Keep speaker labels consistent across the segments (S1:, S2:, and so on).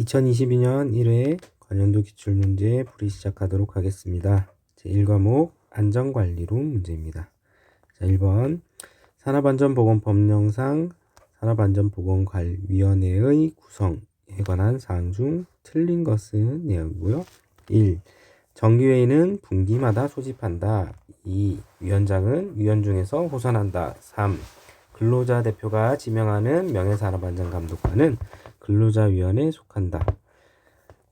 S1: 2022년 1회 관련도 기출문제 풀이 시작하도록 하겠습니다. 제1과목 안전관리론 문제입니다. 자, 1번 산업안전보건법령상 산업안전보건위원회의 구성에 관한 사항 중 틀린 것은 내용이고요. 1. 정기회의는 분기마다 소집한다. 2. 위원장은 위원 중에서 호선한다. 3. 근로자 대표가 지명하는 명예산업안전감독관은 근로자위원회에 속한다.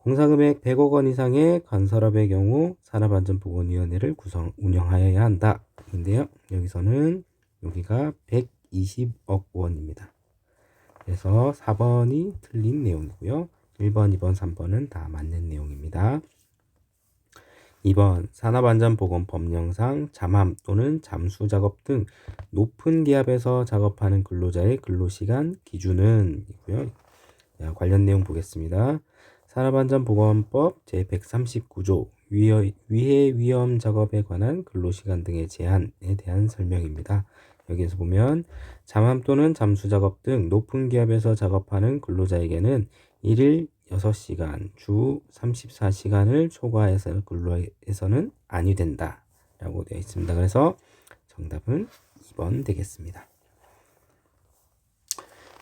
S1: 공사금액 100억 원 이상의 건설업의 경우 산업안전보건위원회를 구성 운영하여야 한다. 인데요. 여기서는 여기가 120억 원입니다. 그래서 4번이 틀린 내용이고요. 1번, 2번, 3번은 다 맞는 내용입니다. 2번 산업안전보건법령상 잠함 또는 잠수 작업 등 높은 기압에서 작업하는 근로자의 근로시간 기준은 있고요. 자, 관련 내용 보겠습니다. 산업안전보건법 제139조 위해, 위해 위험 작업에 관한 근로시간 등의 제한에 대한 설명입니다. 여기에서 보면 잠함 또는 잠수 작업 등 높은 기압에서 작업하는 근로자에게는 1일 6시간, 주 34시간을 초과해서 근로에서는 아니 된다. 라고 되어 있습니다. 그래서 정답은 2번 되겠습니다.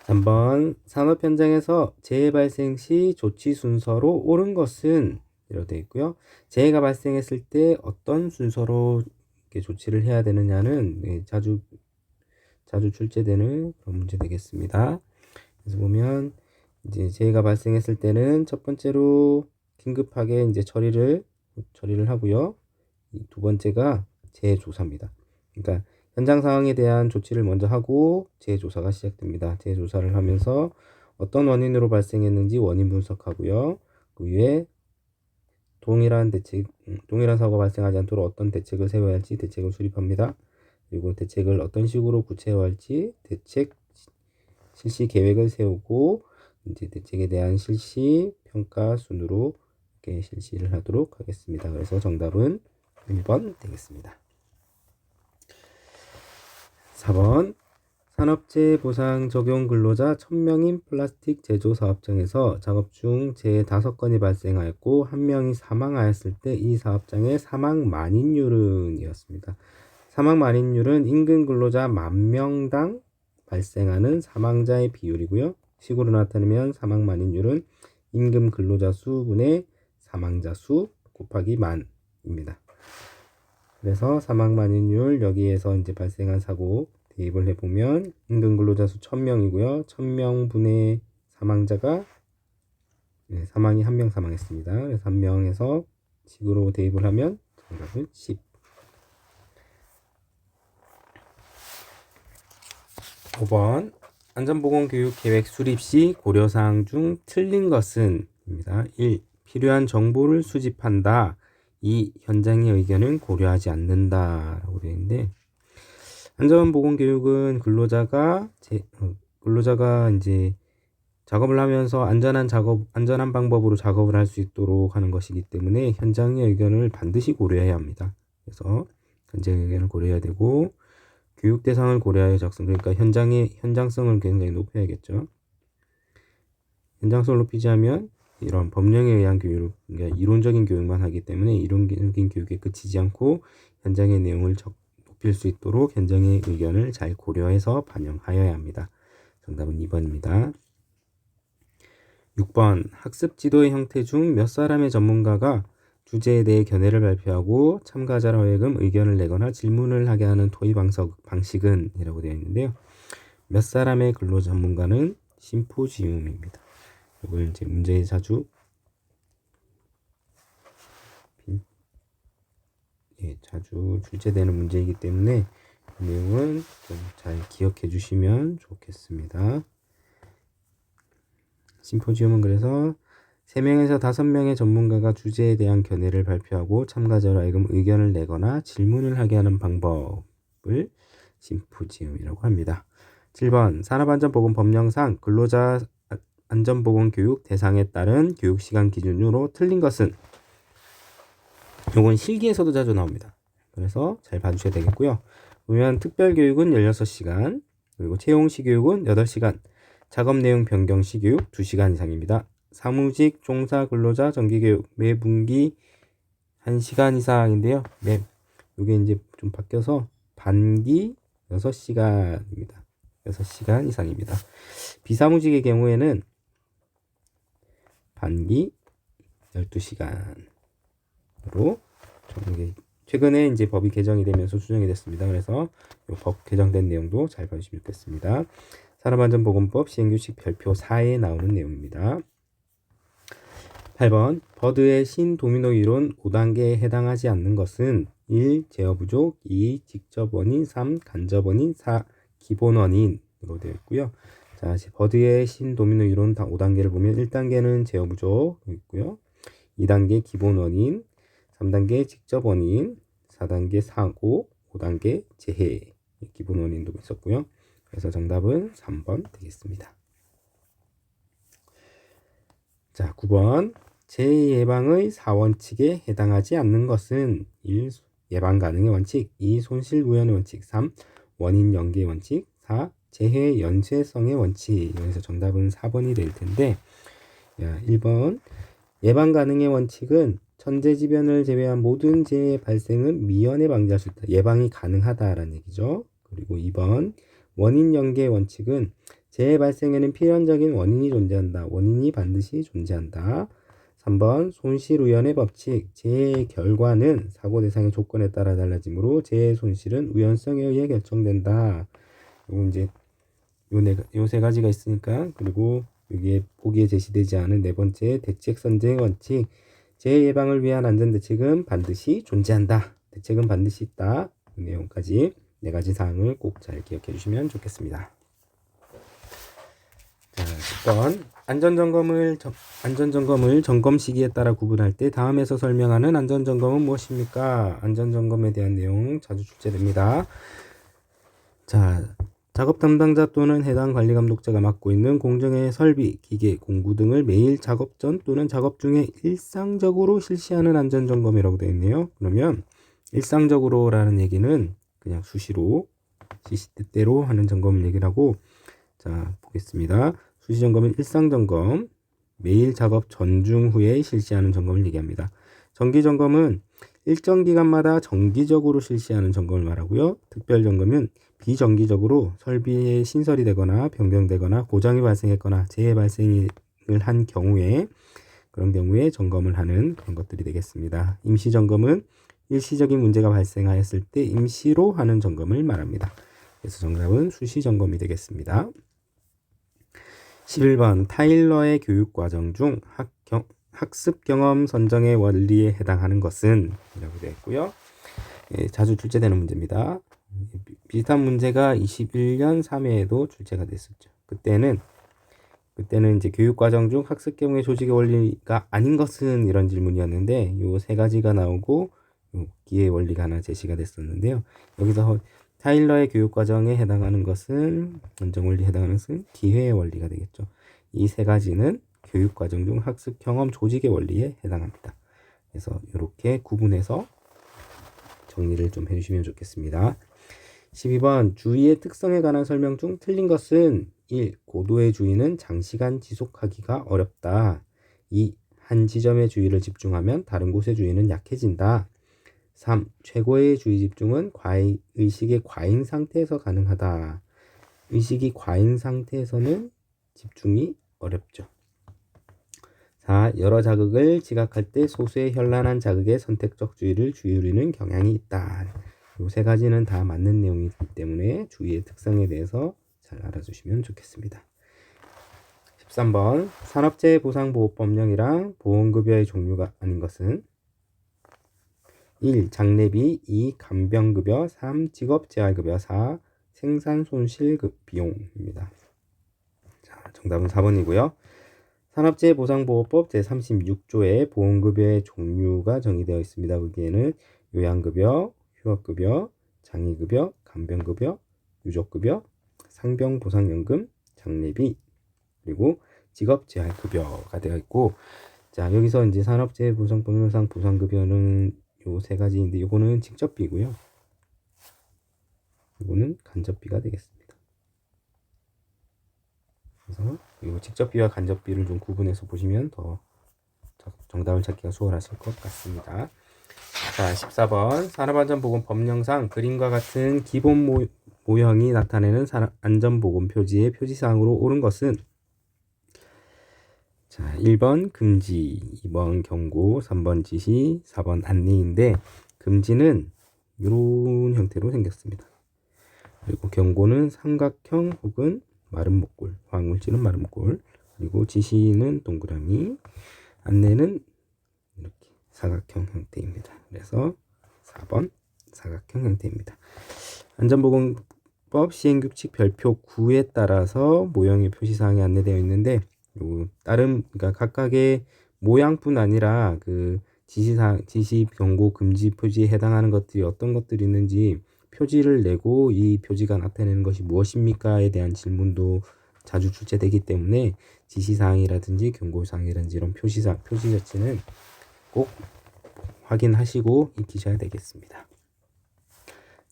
S1: 3번 산업 현장에서 재해 발생 시 조치 순서로 옳은 것은 이렇게 되어 있고요. 재해가 발생했을 때 어떤 순서로 이렇게 조치를 해야 되느냐는 네, 자주 자주 출제되는 그런 문제 되겠습니다. 그래서 보면 이제 재해가 발생했을 때는 첫 번째로 긴급하게 이제 처리를 처리를 하고요. 두 번째가 재해 조사입니다. 그러니까 현장 상황에 대한 조치를 먼저 하고 재조사가 시작됩니다. 재조사를 하면서 어떤 원인으로 발생했는지 원인 분석하고요. 그 위에 동일한 대책, 음, 동일한 사고가 발생하지 않도록 어떤 대책을 세워야 할지 대책을 수립합니다. 그리고 대책을 어떤 식으로 구체화할지 대책 실시 계획을 세우고 이제 대책에 대한 실시 평가 순으로 이렇게 실시를 하도록 하겠습니다. 그래서 정답은 1번 되겠습니다. 4번 산업재해 보상 적용 근로자 1000명인 플라스틱 제조 사업장에서 작업 중 재해 5건이 발생하였고 1명이 사망하였을 때 이 사업장의 사망 만인율은 이었습니다. 사망 만인율은 인근 근로자 만 명당 발생하는 사망자의 비율이고요. 식으로 나타내면 사망 만인율은 임금 근로자 수분의 사망자 수 곱하기 만입니다. 그래서 사망 만인율 여기에서 이제 발생한 사고 대입을 해보면 임금 근로자 수 1000명이고요. 1000명분의 사망자가 네, 사망이 한 명 사망했습니다. 그래서 한 명에서 식으로 대입을 하면 정답은 10. 5번 안전보건교육계획 수립 시 고려사항 중 틀린 것은 입니다. 1. 필요한 정보를 수집한다. 2. 현장의 의견은 고려하지 않는다. 라고 되어 있는데 안전 보건 교육은 근로자가 제, 어, 근로자가 이제 작업을 하면서 안전한 작업, 안전한 방법으로 작업을 할 수 있도록 하는 것이기 때문에 현장의 의견을 반드시 고려해야 합니다. 그래서 현장의 의견을 고려해야 되고 교육 대상을 고려하여 작성 그러니까 현장의 현장성을 굉장히 높여야겠죠. 현장성을 높이지 않으면 이런 법령에 의한 교육, 그러니까 이론적인 교육만 하기 때문에 이론적인 교육에 그치지 않고 현장의 내용을 적, 높일 수 있도록 현장의 의견을 잘 고려해서 반영하여야 합니다. 정답은 2번입니다. 6번 학습 지도의 형태 중 몇 사람의 전문가가 주제에 대해 견해를 발표하고 참가자로 하여금 의견을 내거나 질문을 하게 하는 토의 방식은 이라고 되어 있는데요. 몇 사람의 근로 전문가는 심포지움입니다. 이걸 이제 문제에 자주 예, 자주 출제되는 문제이기 때문에 그 내용은 좀 잘 기억해 주시면 좋겠습니다. 심포지움은 그래서 3명에서 5명의 전문가가 주제에 대한 견해를 발표하고 참가자로 하여금 의견을 내거나 질문을 하게 하는 방법을 심포지움이라고 합니다. 7번 산업안전보건 법령상 근로자 안전보건 교육 대상에 따른 교육시간 기준으로 틀린 것은 요건 실기에서도 자주 나옵니다. 그래서 잘 봐주셔야 되겠고요. 보면 특별교육은 16시간, 그리고 채용시 교육은 8시간, 작업 내용 변경 시 교육 2시간 이상입니다. 사무직 종사 근로자 정기교육 매 분기 1시간 이상인데요. 매 요게 이제 좀 바뀌어서 반기 6시간입니다. 6시간 이상입니다. 비사무직의 경우에는 반기 12시간으로 정기 최근에 이제 법이 개정이 되면서 수정이 됐습니다. 그래서 이법 개정된 내용도 잘 봐주시면 좋겠습니다. 산업안전보건법 시행규칙 별표 4에 나오는 내용입니다. 8번 버드의 신도미노 이론 5단계에 해당하지 않는 것은 1. 제어 부족 2. 직접 원인 3. 간접 원인 4. 기본 원인으로 되어 있고요. 자, 버드의 신도미노 이론 다 5단계를 보면 1단계는 제어 부족 있고요. 2단계 기본 원인, 3단계 직접 원인, 4단계 사고, 5단계 재해 기본 원인도 있었고요. 그래서 정답은 3번 되겠습니다. 자, 9번. 재예방의 4원칙에 해당하지 않는 것은 1. 예방 가능의 원칙 2. 손실 우연의 원칙 3. 원인 연계의 원칙 4. 재해 연쇄성의 원칙 여기서 정답은 4번이 될 텐데 야, 1번 예방 가능의 원칙은 천재지변을 제외한 모든 재해 발생은 미연에 방지할 수 있다. 예방이 가능하다라는 얘기죠. 그리고 2번 원인 연계의 원칙은 재해 발생에는 필연적인 원인이 존재한다. 원인이 반드시 존재한다. 3번 손실 우연의 법칙 재해의 결과는 사고 대상의 조건에 따라 달라지므로 재해 손실은 우연성에 의해 결정된다. 요거 이제 요세 가지가 있으니까 그리고 여기에 보기에 제시되지 않은 네 번째 대책 선제 원칙 재해 예방을 위한 안전 대책은 반드시 존재한다. 대책은 반드시 있다. 그 내용까지 네 가지 사항을 꼭 잘 기억해 주시면 좋겠습니다. 자, 10번 안전 점검을 안전 점검을 점검 시기에 따라 구분할 때 다음에서 설명하는 안전 점검은 무엇입니까? 안전 점검에 대한 내용 자주 출제됩니다. 자, 작업 담당자 또는 해당 관리 감독자가 맡고 있는 공정의 설비, 기계, 공구 등을 매일 작업 전 또는 작업 중에 일상적으로 실시하는 안전 점검이라고 되어 있네요. 그러면 일상적으로라는 얘기는 그냥 수시로 시시때때로 하는 점검을 얘기를 하고 자, 보겠습니다. 수시 점검은 일상 점검, 매일 작업 전중 후에 실시하는 점검을 얘기합니다. 정기 점검은 일정 기간마다 정기적으로 실시하는 점검을 말하고요. 특별 점검은 비정기적으로 설비에 신설이 되거나 변경되거나 고장이 발생했거나 재해 발생을 한 경우에 그런 경우에 점검을 하는 그런 것들이 되겠습니다. 임시 점검은 일시적인 문제가 발생하였을 때 임시로 하는 점검을 말합니다. 그래서 정답은 수시 점검이 되겠습니다. 11번 타일러의 교육 과정 중 학, 경, 학습 경험 선정의 원리에 해당하는 것은 이라고 되어 있고요. 예, 자주 출제되는 문제입니다. 비슷한 문제가 21년 3회에도 출제가 됐었죠. 그때는 그때는 이제 교육 과정 중 학습 경우의 조직의 원리가 아닌 것은 이런 질문이었는데 요 세 가지가 나오고 기의 원리가 하나 제시가 됐었는데요. 여기서 타일러의 교육 과정에 해당하는 것은 원정 원리에 해당하는 것은 기회의 원리가 되겠죠. 이 세 가지는 교육 과정 중 학습 경험 조직의 원리에 해당합니다. 그래서 이렇게 구분해서 정리를 좀 해주시면 좋겠습니다. 12번 주의의 특성에 관한 설명 중 틀린 것은 1. 고도의 주의는 장시간 지속하기가 어렵다. 2. 한 지점의 주의를 집중하면 다른 곳의 주의는 약해진다. 3. 최고의 주의 집중은 과잉, 의식의 과잉 상태에서 가능하다. 의식이 과잉 상태에서는 집중이 어렵죠. 4. 여러 자극을 지각할 때 소수의 현란한 자극에 선택적 주의를 주의리는 경향이 있다. 이 세 가지는 다 맞는 내용이기 때문에 주의의 특성에 대해서 잘 알아주시면 좋겠습니다. 13번 산업재해 보상보호법령이랑 보험급여의 종류가 아닌 것은 1. 장례비 2. 간병급여 3. 직업재활급여 4. 생산손실비용입니다. 자, 정답은 4번이고요. 산업재해보상보호법 제36조에 보험급여의 종류가 정의되어 있습니다. 거기에는 요양급여, 휴학급여, 장의급여, 간병급여, 유족급여, 상병보상연금, 장례비, 그리고 직업재활급여가 되어 있고, 자, 여기서 이제 산업재해보상법령상 보상급여는 요 세 가지인데, 요거는 직접비고요. 요거는 간접비가 되겠습니다. 그래서 그리고 직접비와 간접비를 좀 구분해서 보시면 더 정답을 찾기가 수월하실 것 같습니다. 자, 14번 산업안전보건 법령상 그림과 같은 기본 모, 모형이 나타내는 안전보건 표지의 표지사항으로 옳은 것은 자, 1번 금지, 2번 경고, 3번 지시, 4번 안내인데 금지는 이런 형태로 생겼습니다. 그리고 경고는 삼각형 혹은 마른 목골, 화학물질은 마른 목골, 그리고 지시는 동그라미, 안내는 사각형 형태입니다. 그래서 4번 사각형 형태입니다. 안전보건법 시행규칙 별표 9에 따라서 모형의 표시사항이 안내되어 있는데 요 다른 그러니까 각각의 모양뿐 아니라 그 지시사항, 지시, 경고, 금지 표지에 해당하는 것들이 어떤 것들이 있는지 표지를 내고 이 표지가 나타내는 것이 무엇입니까에 대한 질문도 자주 출제되기 때문에 지시사항이라든지 경고사항이라든지 이런 표시사, 표시 자체는 꼭 확인하시고 익히셔야 되겠습니다.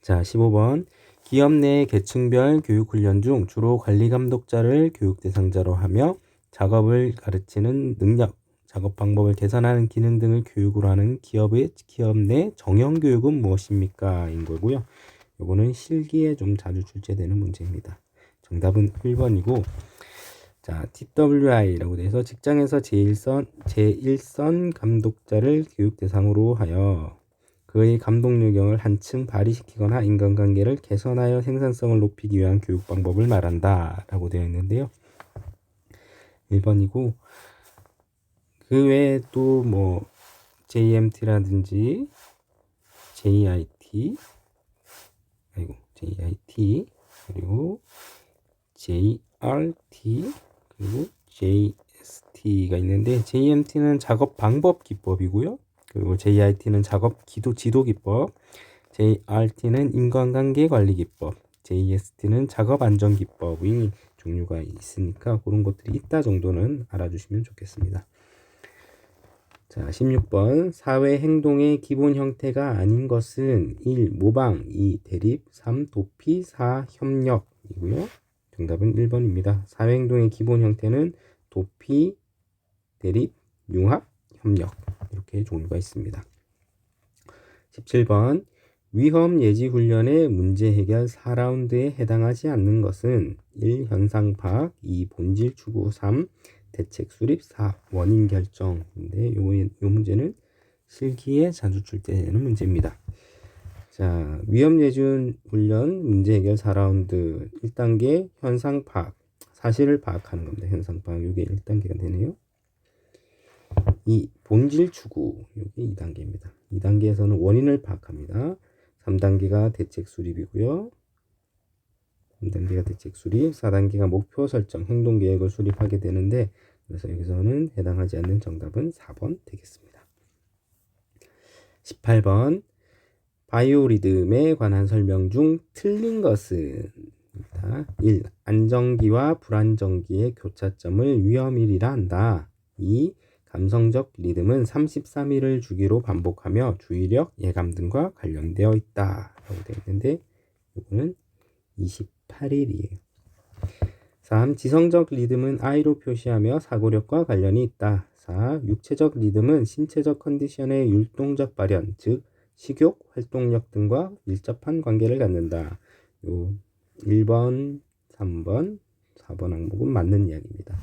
S1: 자, 15번. 기업 내 계층별 교육 훈련 중 주로 관리 감독자를 교육 대상자로 하며 작업을 가르치는 능력, 작업 방법을 개선하는 기능 등을 교육으로 하는 기업의 기업 내 정형 교육은 무엇입니까? 인 거고요. 요거는 실기에 좀 자주 출제되는 문제입니다. 정답은 1번이고 자, TWI라고 돼서 직장에서 제1선 제1선 감독자를 교육 대상으로 하여 그의 감독력을 한층 발휘시키거나 인간관계를 개선하여 생산성을 높이기 위한 교육 방법을 말한다 라고 되어 있는데요. 1번이고 그 외에 또 뭐 JMT라든지 JIT 아이고 JIT 그리고 JRT 그리고 JST가 있는데 JMT는 작업 방법 기법이고요. 그리고 JIT는 작업 기도 지도 기법, JRT는 인간관계 관리 기법, JST는 작업 안전 기법이 종류가 있으니까 그런 것들이 있다 정도는 알아주시면 좋겠습니다. 자, 16번. 사회 행동의 기본 형태가 아닌 것은 1. 모방, 2. 대립, 3. 도피, 4. 협력이고요. 정답은 1번입니다. 사회 행동의 기본 형태는 도피, 대립, 융합, 협력 이렇게 종류가 있습니다. 17번. 위험 예지 훈련의 문제 해결 4라운드에 해당하지 않는 것은 1. 현상 파악, 2. 본질 추구, 3. 대책 수립, 4. 원인 결정인데 요, 요 문제는 실기에 자주 출제되는 문제입니다. 자, 위험 예준 훈련 문제 해결 4라운드 1단계 현상 파악, 사실을 파악하는 겁니다. 현상 파악 이게 1단계가 되네요. 이 본질 추구 이게 2단계입니다. 2단계에서는 원인을 파악합니다. 3단계가 대책 수립이고요. 3단계가 대책 수립, 4단계가 목표 설정, 행동 계획을 수립하게 되는데 그래서 여기서는 해당하지 않는 정답은 4번 되겠습니다. 18번 바이오리듬에 관한 설명 중 틀린 것은 1. 안정기와 불안정기의 교차점을 위험일이라 한다. 2. 감성적 리듬은 33일을 주기로 반복하며 주의력, 예감 등과 관련되어 있다. 라고 되어 있는데 이거는 28일이에요. 3. 지성적 리듬은 I로 표시하며 사고력과 관련이 있다. 4. 육체적 리듬은 신체적 컨디션의 율동적 발현, 즉 식욕, 활동력 등과 밀접한 관계를 갖는다. 요 1번, 3번, 4번 항목은 맞는 이야기입니다.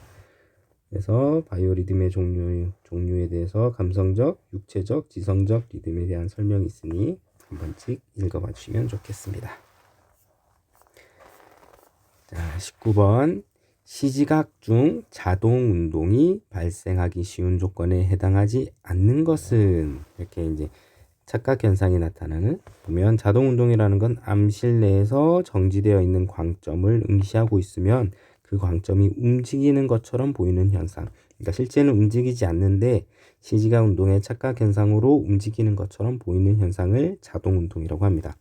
S1: 그래서 바이오리듬의 종류, 종류에 대해서 감성적, 육체적, 지성적 리듬에 대한 설명이 있으니 한 번씩 읽어봐 주시면 좋겠습니다. 자, 19번. 시지각 중 자동 운동이 발생하기 쉬운 조건에 해당하지 않는 것은 이렇게 이제 착각 현상이 나타나는 보면 자동 운동이라는 건 암실 내에서 정지되어 있는 광점을 응시하고 있으면 그 광점이 움직이는 것처럼 보이는 현상. 그러니까 실제는 움직이지 않는데 시지각 운동의 착각 현상으로 움직이는 것처럼 보이는 현상을 자동 운동이라고 합니다.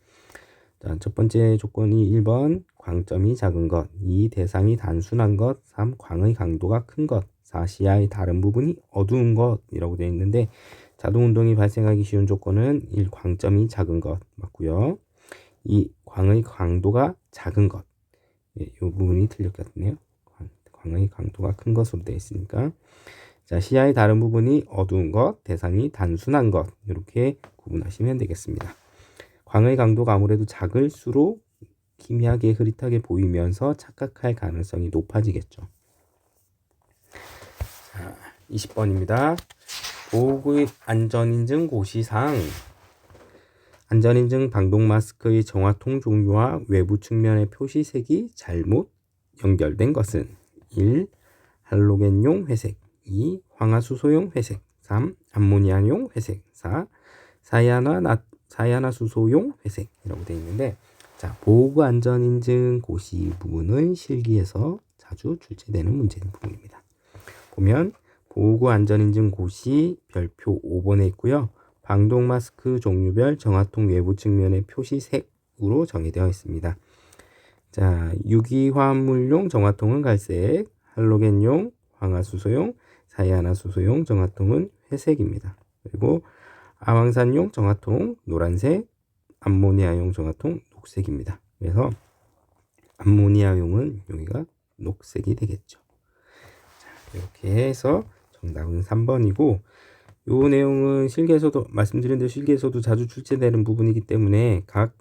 S1: 자, 첫 번째 조건이 1번 광점이 작은 것, 2 대상이 단순한 것, 3 광의 강도가 큰 것, 4 시야의 다른 부분이 어두운 것이라고 되어 있는데 자동 운동이 발생하기 쉬운 조건은 1 광점이 작은 것 맞고요. 2 광의 강도가 작은 것. 예, 이 부분이 틀렸겠네요. 광의 강도가 큰 것으로 되어 있으니까 자 시야의 다른 부분이 어두운 것, 대상이 단순한 것 이렇게 구분하시면 되겠습니다. 광의 강도가 아무래도 작을수록 희미하게 흐릿하게 보이면서 착각할 가능성이 높아지겠죠. 자, 20번입니다. 보호구의 안전인증 고시상 안전인증 방독 마스크의 정화통 종류와 외부 측면의 표시색이 잘못 연결된 것은 1. 할로겐용 회색 2. 황화수소용 회색 3. 암모니아용 회색 4. 사야나 나, 사야나수소용 회색 이라고 되어 있는데 자 보호구 안전인증 고시 부분은 실기에서 자주 출제되는 문제인 부분입니다. 보면 보호구 안전인증 고시 별표 5번에 있고요. 방독 마스크 종류별 정화통 외부 측면의 표시색으로 정의되어 있습니다. 자, 유기화합물용 정화통은 갈색, 할로겐용, 황화수소용, 사이아나수소용 정화통은 회색입니다. 그리고 아황산용 정화통 노란색, 암모니아용 정화통 녹색입니다. 그래서 암모니아용은 여기가 녹색이 되겠죠. 자, 이렇게 해서 정답은 3번이고 요 내용은 실기에서도 말씀드린 대로 실기에서도 자주 출제되는 부분이기 때문에 각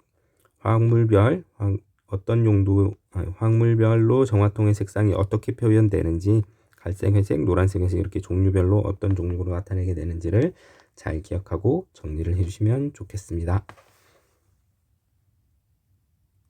S1: 화학물별 황- 어떤 용도 화학물별로 정화통의 색상이 어떻게 표현되는지 갈색, 회색, 노란색, 회색 이렇게 종류별로 어떤 종류로 나타내게 되는지를 잘 기억하고 정리를 해주시면 좋겠습니다.